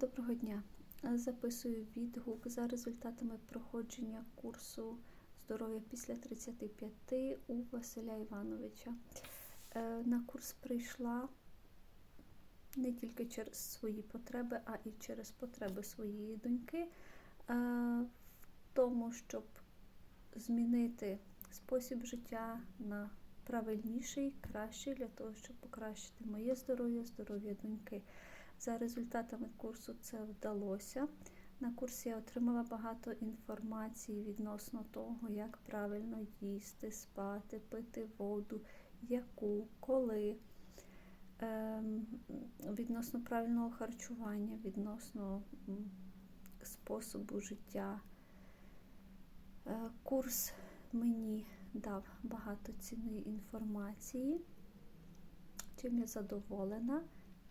Доброго дня! Записую відгук за результатами проходження курсу здоров'я після 35 у Василя Івановича. Е, На курс прийшла не тільки через свої потреби, а і через потреби своєї доньки, е, в тому, щоб змінити спосіб життя на правильніший, кращий, для того, щоб покращити моє здоров'я, здоров'я доньки. За результатами курсу це вдалося. На курсі я отримала багато інформації відносно того, як правильно їсти, спати, пити воду, яку, коли, ем, відносно правильного харчування, відносно способу життя. Е, Курс мені дав багато цінної інформації, чим я задоволена.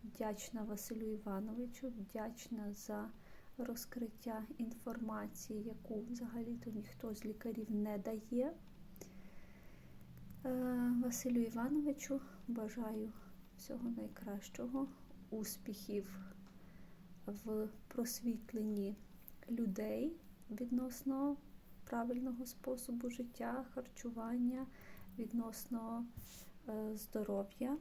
Вдячна Василю Івановичу, вдячна за розкриття інформації, яку взагалі-то ніхто з лікарів не дає. Е, Василю Івановичу бажаю всього найкращого, успіхів в просвітленні людей відносно правильного способу життя, харчування, відносно е, здоров'я.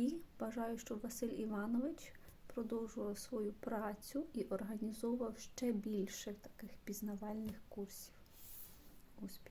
І бажаю, щоб Василь Іванович продовжував свою працю і організовував ще більше таких пізнавальних курсів. Успіхів!